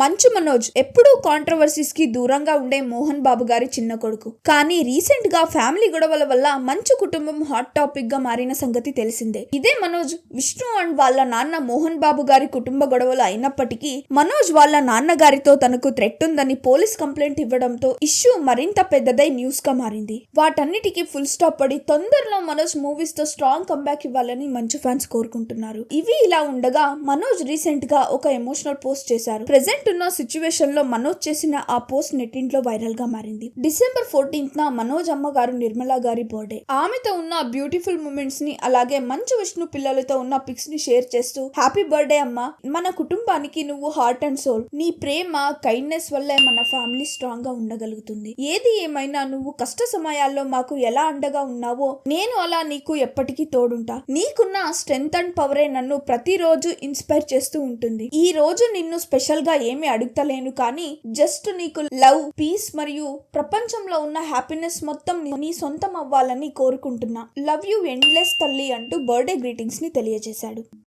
మంచు మనోజ్ ఎప్పుడూ కాంట్రవర్సీస్కి దూరంగా ఉండే మోహన్ బాబు గారి చిన్న కొడుకు. కానీ రీసెంట్గా ఫ్యామిలీ గొడవల వల్ల మంచు కుటుంబం హాట్ టాపిక్గా మారిన సంగతి తెలిసిందే. ఇదే మనోజ్ విష్ణు అండ్ వాళ్ళ నాన్న మోహన్ బాబు గారి కుటుంబ గొడవలు అయినప్పటికీ మనోజ్ వాళ్ళ నాన్నగారితో తనకు థ్రెట్ ఉందని పోలీస్ కంప్లైంట్ ఇవ్వడంతో ఇష్యూ మరింత పెద్దదై న్యూస్గా మారింది. వాటన్నిటికీ ఫుల్ స్టాప్ పడి తొందరలో మనోజ్ మూవీస్తో స్ట్రాంగ్ కంబ్యాక్ ఇవ్వాలని మంచు ఫ్యాన్స్ కోరుకుంటున్నారు. ఇవి ఇలా ఉండగా మనోజ్ రీసెంట్గా ఒక ఎమోషనల్ పోస్ట్ చేశారు. ప్రెసెంట్ ఉన్న సిచ్యువేషన్లో మనోజ్ చేసిన ఆ పోస్ట్ నెట్టింట్లో వైరల్గా మారింది. డిసెంబర్ ఫోర్టీన్త్ మనోజ్ అమ్మగారు నిర్మలా గారి బర్త్డే. ఆమెతో ఉన్న బ్యూటిఫుల్ మూమెంట్స్ని అలాగే మంచు విష్ణు పిల్లలతో ఉన్న పిక్స్ని షేర్ చేస్తూ హ్యాపీ బర్త్డే అమ్మ. మన కుటుంబానికి నువ్వు హార్ట్ అండ్ సోల్ నీ ప్రేమ కైండ్నెస్ వల్లే మన ఫ్యామిలీ స్ట్రాంగ్గా ఉండగలుగుతుంది. ఏది ఏమైనా నువ్వు కష్ట సమయాల్లో మాకు ఎలా అండగా ఉన్నావో నేను అలా నీకు ఎప్పటికీ తోడుంటా. నీకున్న స్ట్రెంగ్త్ అండ్ పవరే నన్ను ప్రతిరోజు ఇన్స్పైర్ చేస్తూ ఉంటుంది. ఈ రోజు నిన్ను స్పెషల్గా ఏమీ అడుగుతలేను కానీ జస్ట్ నీకు లవ్ పీస్ మరియు ప్రపంచంలో ఉన్న హ్యాపీనెస్ మొత్తం నీ- నీ సొంతం అవ్వాలని కోరుకుంటున్నా. లవ్ యూ ఎండ్లెస్ తల్లి అంటూ బర్త్డే గ్రీటింగ్స్ని తెలియజేశాడు.